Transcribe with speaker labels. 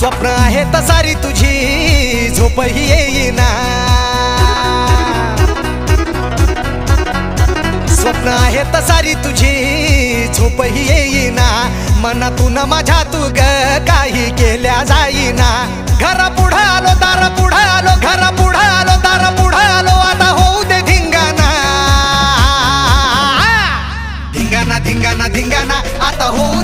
Speaker 1: स्वप्न आहे सारी तुझी झोपही येईना. स्वप्न आहे सारी तुझी झोपही येईना. मनातून माझ्या तू ग काही केल्या जाईना. घरा पुढं आलो दारा पुढं आलो घरा पुढं आलो दारा पुढं आलो आता होऊ दे धिंगाणा. धिंगाणा धिंगाणा धिंगाणा आता होऊ